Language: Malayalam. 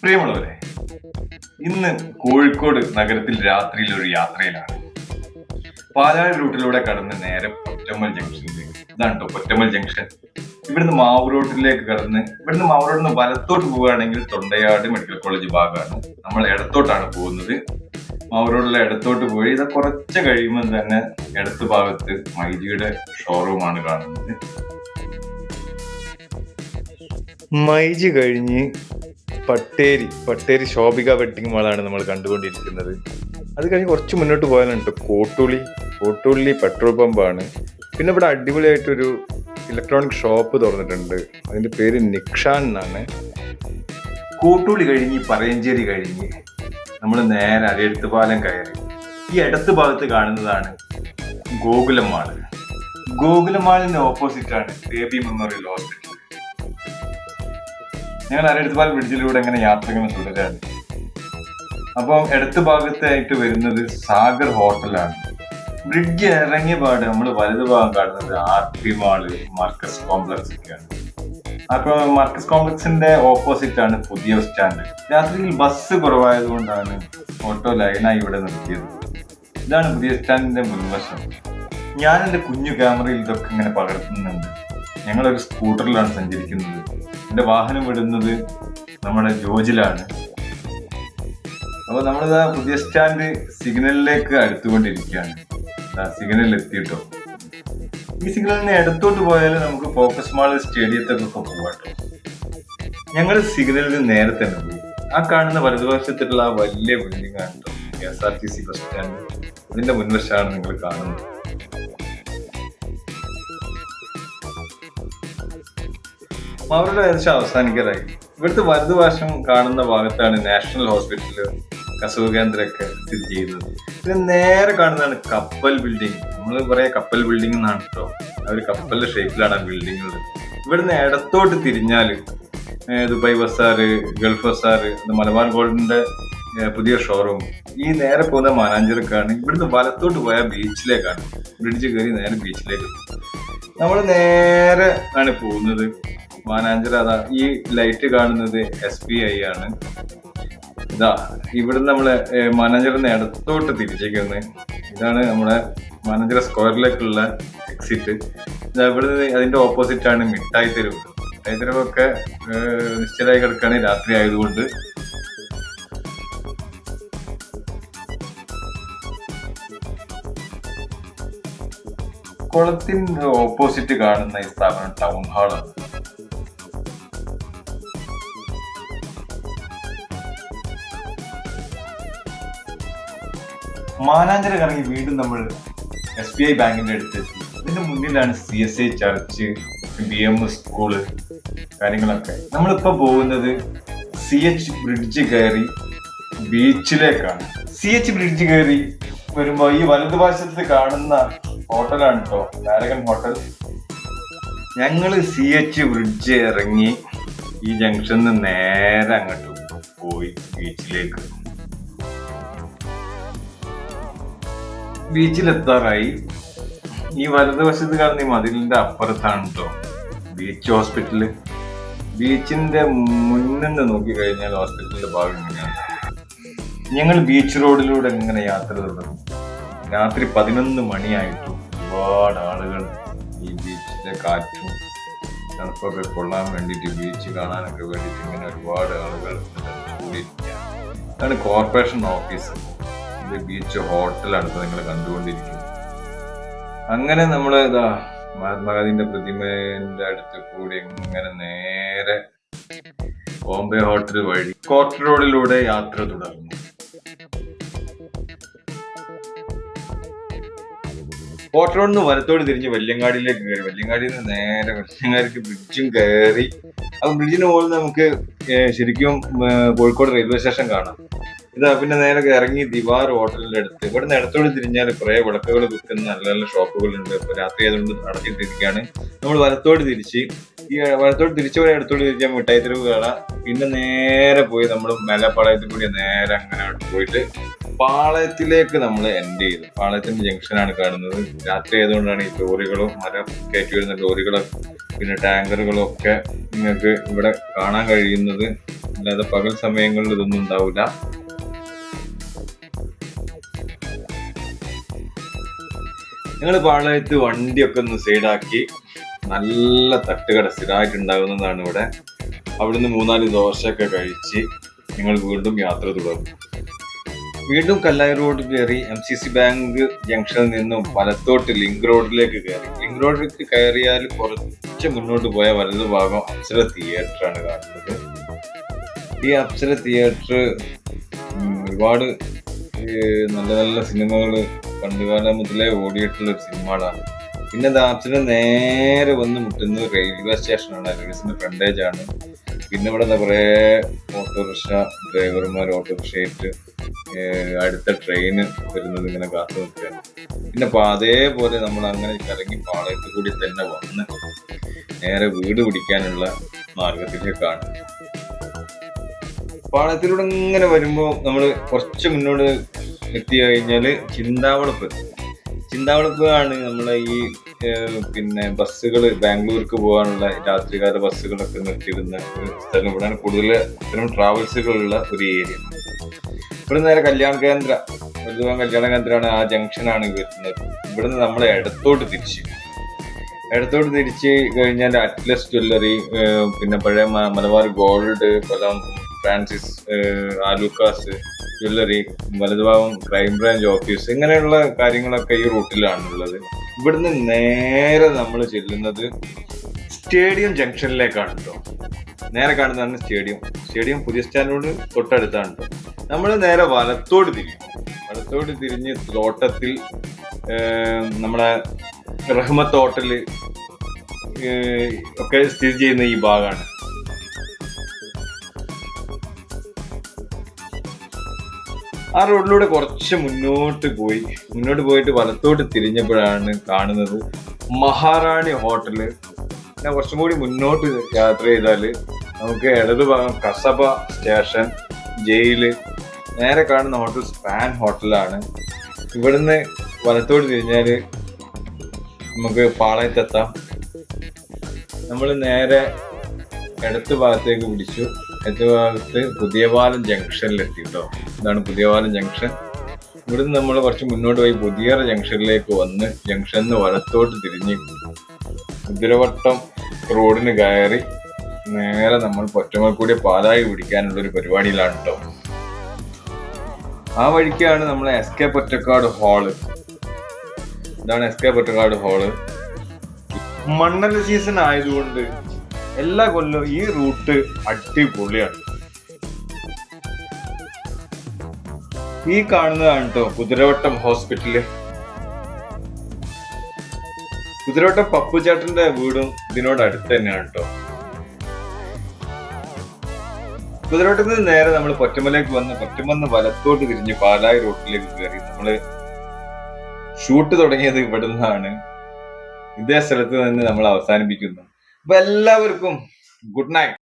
പ്രിയമുള്ളവരെ ഇന്ന് കോഴിക്കോട് നഗരത്തിൽ രാത്രിയിൽ ഒരു യാത്രയിലാണ്. പാലാഴ് റൂട്ടിലൂടെ കടന്ന് നേരെ പൊറ്റമ്മൽ ജംഗ്ഷനിലേക്ക്. ഇതാണ് പൊറ്റമ്മൽ ജംഗ്ഷൻ. ഇവിടുന്ന് മാവ് റോഡിലേക്ക് കടന്ന് ഇവിടുന്ന് മാവ് റോഡിൽ നിന്ന് വലത്തോട്ട് പോവുകയാണെങ്കിൽ തൊണ്ടയാട് മെഡിക്കൽ കോളേജ് ഭാഗമാണ്. നമ്മൾ ഇടത്തോട്ടാണ് പോകുന്നത്. മാവ് റോഡിലെ ഇടത്തോട്ട് പോയി ഇത് കുറച്ച് കഴിയുമ്പോൾ തന്നെ ഇടത്ത് ഭാഗത്ത് മൈജിയുടെ ഷോറൂമാണ് കാണുന്നത്. മൈജി കഴിഞ്ഞ് പട്ടേരി പട്ടേരി ശോഭിക വെഡിങ് മാളാണ് നമ്മൾ കണ്ടുകൊണ്ടിരിക്കുന്നത്. അത് കഴിഞ്ഞ് കുറച്ച് മുന്നോട്ട് പോയാലുണ്ട്. കോട്ടുള്ളി കോട്ടുള്ളി പെട്രോൾ പമ്പാണ്. പിന്നെ ഇവിടെ അടിപൊളിയായിട്ടൊരു ഇലക്ട്രോണിക് ഷോപ്പ് തുറന്നിട്ടുണ്ട്. അതിന്റെ പേര് നിക്ഷാൻ എന്നാണ്. കോട്ടുള്ളി കഴിഞ്ഞ് പറയഞ്ചേരി കഴിഞ്ഞ് നമ്മൾ നേരെ അരയെടുത്തുപാലം കയറി. ഈ ഇടത്ത് ഭാഗത്ത് കാണുന്നതാണ് ഗോകുലം മാൾ. ഗോകുലം മാളിന്റെ ഓപ്പോസിറ്റ് ആണ് ബേബി മെമ്മോറിയൽ ഹോസ്പിറ്റൽ ഞങ്ങൾ അരടുത്തുപാൽ ബ്രിഡ്ജിലൂടെ ഇങ്ങനെ യാത്ര ഇങ്ങനെ തുടരാണ്. അപ്പം ഇടത്ത് ഭാഗത്തായിട്ട് വരുന്നത് സാഗർ ഹോട്ടലാണ്. ബ്രിഡ്ജ് ഇറങ്ങിയ പാട് നമ്മൾ വലതു ഭാഗം കാണുന്നത് R P mall Markaz complex ഒക്കെയാണ്. അപ്പൊ മാർക്കസ് കോംപ്ലക്സിന്റെ ഓപ്പോസിറ്റ് ആണ് പുതിയ ബസ് സ്റ്റാൻഡ് രാത്രിയിൽ ബസ് കുറവായതുകൊണ്ടാണ് ഓട്ടോ ലൈനായി ഇവിടെ നിർത്തിയത്. ഇതാണ് പുതിയ സ്റ്റാൻഡിന്റെ മുൻവശം ഞാൻ എന്റെ കുഞ്ഞു ക്യാമറയിൽ ഇതൊക്കെ ഇങ്ങനെ പകർത്തുന്നുണ്ട്. ഞങ്ങളൊരു സ്കൂട്ടറിലാണ് സഞ്ചരിക്കുന്നത്. എന്റെ വാഹനം വിടുന്നത് നമ്മുടെ ജോജിലാണ്. അപ്പൊ നമ്മളിതാ പുതിയ സ്റ്റാൻഡ് സിഗ്നലിലേക്ക് അടുത്തുകൊണ്ടിരിക്കുകയാണ്. സിഗ്നലിൽ എത്തിയിട്ടോ? ഈ സിഗ്നലിന് ഇടത്തോട്ട് പോയാൽ നമുക്ക് ഫോക്കസ് മാൾ സ്റ്റേഡിയത്തിലൊക്കെ പോവാട്ടോ ഞങ്ങൾ സിഗ്നലിൽ നേരത്തെ പോയി. ആ കാണുന്ന വലതുവശത്തുള്ള ആ വലിയ ബിൽഡിംഗ് ആണ് കേട്ടോ K S R T C bus stand അതിന്റെ മുൻവശമാണ് നിങ്ങൾ കാണുന്നത്. അവരുടെ ഏകദേശം അവസാനിക്കലായി. ഇവിടുത്തെ വലതുവശം കാണുന്ന ഭാഗത്താണ് നാഷണൽ ഹോസ്പിറ്റൽ കസവ കേന്ദ്രമൊക്കെ സ്ഥിതി ചെയ്യുന്നത്. പിന്നെ നേരെ കാണുന്നതാണ് കപ്പൽ ബിൽഡിംഗ്. നമ്മൾ പറയാ കപ്പൽ ബിൽഡിംഗ് എന്നാണ് കേട്ടോ. ഒരു കപ്പലിന്റെ ഷേപ്പിലാണ് ആ ബിൽഡിംഗ് ഉള്ളത്. ഇവിടുന്ന് ഇടത്തോട്ട് തിരിഞ്ഞാൽ ദുബായ് ബസാറ് ഗൾഫ് ഇത് മലബാർ ഗോൾഡിന്റെ പുതിയ ഷോറൂം. ഈ നേരെ പോകുന്ന മാനാഞ്ചിറക്കാണ്. ഇവിടുന്ന് വലത്തോട്ട് പോയാൽ ബീച്ചിലേക്കാണ്. ബ്രിഡ്ജ് കയറി നേരെ ബീച്ചിലേക്ക്. നമ്മൾ നേരെ ആണ് പോകുന്നത്. മാനാഞ്ചിറ അതാ ഈ ലൈറ്റ് കാണുന്നത് എസ് ബി ഐ ആണ്. ഇതാ ഇവിടെ നമ്മൾ ഏഹ്, മാനാഞ്ചിറന്ന് ഇടത്തോട്ട് തിരിച്ചേക്കുന്നത് ഇതാണ് നമ്മുടെ മാനാഞ്ചിറ സ്ക്വയറിലേക്കുള്ള എക്സിറ്റ് ഇതാ ഇവിടെ അതിന്റെ ഓപ്പോസിറ്റ് ആണ് മിഠായി തെരുവ്. മിഠായി തെരുവൊക്കെ നിശ്ചലമായി കിടക്കുകയാണ് രാത്രി ആയതുകൊണ്ട്. കുളത്തിന്റെ ഓപ്പോസിറ്റ് കാണുന്ന ഈ സ്ഥാപനം ടൗൺ ഹാളാണ് മാനാഞ്ചിറ കറങ്ങി വീണ്ടും നമ്മൾ എസ് ബി ഐ ബാങ്കിന്റെ അടുത്തെത്തി അതിന്റെ മുന്നിലാണ് C S I church B M school കാര്യങ്ങളൊക്കെ. നമ്മളിപ്പോ പോകുന്നത് സി എച്ച് ബ്രിഡ്ജ് കയറി ബീച്ചിലേക്കാണ്. സി എച്ച് ബ്രിഡ്ജ് കയറി വരുമ്പോ ഈ വലതുപാശത്ത് കാണുന്ന ഹോട്ടലാണ് കേട്ടോ നാരകൻ ഹോട്ടൽ. ഞങ്ങൾ സി എച്ച് ബ്രിഡ്ജ് ഇറങ്ങി ഈ ജംഗ്ഷനിൽ നിന്ന് നേരെ അങ്ങോട്ട് പോയി ബീച്ചിലേക്ക്. ബീച്ചിലെത്താറായി. ഈ വലതുവശത്ത് കാണുന്ന ഈ മതിലിന്റെ അപ്പുറത്താണ് കേട്ടോ ബീച്ച് ഹോസ്പിറ്റൽ. ബീച്ചിന്റെ മുന്നിൽ നിന്ന് നോക്കി കഴിഞ്ഞാൽ ഹോസ്പിറ്റലിന്റെ ഭാഗം ഇങ്ങനെയാണ് ഞങ്ങൾ ബീച്ച് റോഡിലൂടെ ഇങ്ങനെ യാത്ര തുടങ്ങി. രാത്രി പതിനൊന്ന് മണിയായിട്ടു ഒരുപാട് ആളുകൾ ഈ ബീച്ചിലെ കാറ്റും തണുപ്പൊക്കെ കൊള്ളാൻ വേണ്ടിയിട്ട് ബീച്ച് കാണാനൊക്കെ വേണ്ടിയിട്ട് ഇങ്ങനെ ഒരുപാട് ആളുകൾ കൂടിയിരിക്കുകയാണ്. അതാണ് കോർപ്പറേഷൻ ഓഫീസ്. ഇത് ബീച്ച് ഹോട്ടലാണ് നിങ്ങൾ കണ്ടുകൊണ്ടിരിക്കുന്നത്. അങ്ങനെ നമ്മൾ ഇതാ മഹാത്മാഗാന്ധിന്റെ പ്രതിമേന്റെ അടുത്ത് കൂടി ഇങ്ങനെ നേരെ ബോംബെ ഹോട്ടൽ വഴി കോർട്ട് റോഡിലൂടെ യാത്ര തുടർന്നു. കോർട്ട് റോഡിൽ നിന്ന് വലത്തോട് തിരിഞ്ഞ് വല്യങ്ങാടിയിലേക്ക് കയറി. വല്യങ്ങാടിയിൽ നിന്ന് നേരെ വല്യങ്ങാടിക്ക് ബ്രിഡ്ജും കയറി. ആ ബ്രിഡ്ജിന് മുകളിൽ നമുക്ക് ശരിക്കും കോഴിക്കോട് റെയിൽവേ സ്റ്റേഷൻ കാണാം. ഇതാ പിന്നെ നേരെ ഇറങ്ങി ദിവാർ ഹോട്ടലിന്റെ അടുത്ത്. ഇവിടുന്ന് ഇടത്തോട് തിരിഞ്ഞാൽ കുറെ വിളക്കുകൾ വിൽക്കുന്ന നല്ല നല്ല ഷോപ്പുകളുണ്ട്. രാത്രി ആയതുകൊണ്ട് നടത്തിയിട്ടിരിക്കുകയാണ്. നമ്മൾ വലത്തോട് തിരിച്ച് ഈ വലത്തോട് തിരിച്ചു പോയി ഇടത്തോട് തിരിച്ചാൽ മിഠായി തെരുവ് കാണാം പിന്നെ നേരെ പോയി നമ്മൾ മേലപ്പാളയത്തിൽ കൂടി നേരെ അങ്ങനെ പോയിട്ട് പാളയത്തിലേക്ക് നമ്മൾ എൻഡ് ചെയ്തു. പാളയത്തിന്റെ ജംഗ്ഷനാണ് കാണുന്നത്. രാത്രി ആയതുകൊണ്ടാണ് ഈ ലോറികളും മരം കയറ്റി വരുന്ന ലോറികളും പിന്നെ ടാങ്കറുകളും ഒക്കെ നിങ്ങൾക്ക് ഇവിടെ കാണാൻ കഴിയുന്നത്. അല്ലാതെ പകൽ സമയങ്ങളിൽ ഇതൊന്നും ഉണ്ടാവില്ല. ഞങ്ങൾ പാളയത്ത് വണ്ടിയൊക്കെ ഒന്ന് സൈഡാക്കി നല്ല തട്ടുകട സ്ഥിരമായിട്ട് ഉണ്ടാകുന്നതാണ് ഇവിടെ. അവിടുന്ന് മൂന്നാൽ ദോശയൊക്കെ കഴിച്ച് ഞങ്ങൾ വീണ്ടും യാത്ര തുടർന്നു. വീണ്ടും കല്ലായി റോഡ് കയറി എം സി സി ബാങ്ക് ജംഗ്ഷനിൽ നിന്നും വലത്തോട്ട് ലിങ്ക് റോഡിലേക്ക് കയറി. ലിങ്ക് റോഡിലേക്ക് കയറിയാൽ കുറച്ച് മുന്നോട്ട് പോയ വലതു ഭാഗം അപ്സര തിയേറ്ററാണ് കാണുന്നത്. ഈ അപ്സര തിയേറ്റർ ഒരുപാട് നല്ല നല്ല സിനിമകൾ പണ്ടുകാലം മുതലേ ഓടിയിട്ടുള്ള ഒരു സിനിമകളാണ്. പിന്നെ ദാപ്സിന് നേരെ വന്ന് മുട്ടുന്നത് റെയിൽവേ സ്റ്റേഷനാണ്. റെയിൽവേസിന്റെ ഫ്രണ്ടേജ് ആണ്. പിന്നെ ഇവിടെ എന്താ കുറേ ഓട്ടോറിക്ഷ ഡ്രൈവർമാർ ഓട്ടോറിക്ഷയായിട്ട് ഏഹ് അടുത്ത ട്രെയിന് വരുന്നത് ഇങ്ങനെ കാത്തു നിൽക്കുകയാണ്. പിന്നെ അപ്പൊ അതേപോലെ നമ്മൾ അങ്ങനെ കറങ്ങി പാളയത്തിൽ കൂടി തന്നെ വന്ന് നേരെ വീട് പിടിക്കാനുള്ള മാർഗത്തിലേക്കാണ് പാളയത്തിലൂടെ ഇങ്ങനെ വരുമ്പോൾ നമ്മൾ കുറച്ച് മുന്നോട്ട് എത്തി കഴിഞ്ഞാൽ ചിന്താവളപ്പ്. ചിന്താവളപ്പ് ആണ് നമ്മളെ ഈ പിന്നെ ബസ്സുകൾ ബാംഗ്ലൂർക്ക് പോകാനുള്ള രാത്രികാല ബസ്സുകളൊക്കെ നിർത്തിയിരുന്ന സ്ഥലം. ഇവിടെയാണ് കൂടുതൽ ഇത്തരം ട്രാവൽസുകളുള്ള ഒരു ഏരിയ. ഇവിടെ നേരെ കല്യാണ കേന്ദ്ര വലുതുവാൻ കല്യാണ കേന്ദ്രമാണ് ആ ജംഗ്ഷനാണ് വരുന്നത്. ഇവിടുന്ന് നമ്മൾ ഇടത്തോട്ട് തിരിച്ച്. ഇടത്തോട്ട് തിരിച്ച് കഴിഞ്ഞാൽ അറ്റ്ലസ് ജ്വല്ലറി പിന്നെ പഴയ Malabar gold Kollam Francis Alukkas jewellery വലതുഭാഗം ക്രൈം ബ്രാഞ്ച് ഓഫീസ് ഇങ്ങനെയുള്ള കാര്യങ്ങളൊക്കെ ഈ റൂട്ടിലാണ് ഉള്ളത് ഇവിടുന്ന് നേരെ നമ്മൾ ചെല്ലുന്നത് സ്റ്റേഡിയം ജംഗ്ഷനിലേക്കാണ് കേട്ടോ നേരെ കാണുന്നതാണ് സ്റ്റേഡിയം. സ്റ്റേഡിയം പുതിയ സ്റ്റാൻഡോട് തൊട്ടടുത്താണ് കേട്ടോ നമ്മൾ നേരെ വലത്തോട് തിരിയും. വലത്തോട് തിരിഞ്ഞ് തോട്ടത്തിൽ നമ്മളെ റഹ്മത്ത് ഹോട്ടൽ ഒക്കെ സ്ഥിതി ചെയ്യുന്ന ഈ ഭാഗമാണ് ആ റോഡിലൂടെ കുറച്ച് മുന്നോട്ട് പോയി. മുന്നോട്ട് പോയിട്ട് വലത്തോട്ട് തിരിഞ്ഞപ്പോഴാണ് കാണുന്നത് മഹാറാണി ഹോട്ടൽ. പിന്നെ കുറച്ചും കൂടി മുന്നോട്ട് യാത്ര ചെയ്താൽ നമുക്ക് ഇടതു ഭാഗം കസബ സ്റ്റേഷൻ ജയിൽ നേരെ കാണുന്ന ഹോട്ടൽ സ്പാൻ ഹോട്ടലാണ്. ഇവിടുന്ന് വലത്തോട്ട് തിരിഞ്ഞാൽ നമുക്ക് പാളയത്തെത്താം നമ്മൾ നേരെ ഇടത്ത് ഭാഗത്തേക്ക് പിടിച്ചു. ഇടത്ത് ഭാഗത്ത് പുതിയപാലം ജംഗ്ഷനിലെത്തി കേട്ടോ ഇതാണ് പുതിയപാലം ജംഗ്ഷൻ. ഇവിടുന്ന് നമ്മൾ കുറച്ച് മുന്നോട്ട് പോയി പുതിയറ ജംഗ്ഷനിലേക്ക് വന്ന് ജംഗ്ഷനിൽ വലത്തോട്ട് തിരിഞ്ഞ് കുതിരവട്ടം റോഡിന് കയറി നേരെ നമ്മൾ പൊറ്റമൽക്കൂടി പാലായി പിടിക്കാനുള്ള ഒരു പരിപാടിയിലാണ് കേട്ടോ ആ വഴിക്കാണ് നമ്മൾ എസ് കെ പൊറ്റക്കാട് ഹാൾ ഇതാണ് എസ് കെ പൊറ്റക്കാട് ഹാൾ മണ്ണല സീസൺ ആയതുകൊണ്ട് എല്ലാ കൊല്ലവും ഈ റൂട്ട് അടിപൊളിയാണ്. ഈ കാണുന്നതാണ് കേട്ടോ കുതിരവട്ടം ഹോസ്പിറ്റൽ. കുതിരവട്ടം പപ്പുചേട്ടന്റെ വീടും ഇതിനോട് അടുത്ത് തന്നെയാണ് കേട്ടോ കുതിരവട്ടത്തിൽ നിന്ന് നേരെ നമ്മൾ പൊറ്റമലേക്ക് വന്ന് പൊറ്റമെന്ന് വലത്തോട്ട് തിരിഞ്ഞ് പാലായി റോട്ടിലേക്ക് കയറി നമ്മൾ ഷൂട്ട് തുടങ്ങിയത് ഇവിടെ നിന്നാണ് ഇതേ സ്ഥലത്ത് നിന്ന് നമ്മൾ അവസാനിപ്പിക്കുന്നു. അപ്പൊ എല്ലാവർക്കും ഗുഡ് നൈറ്റ്.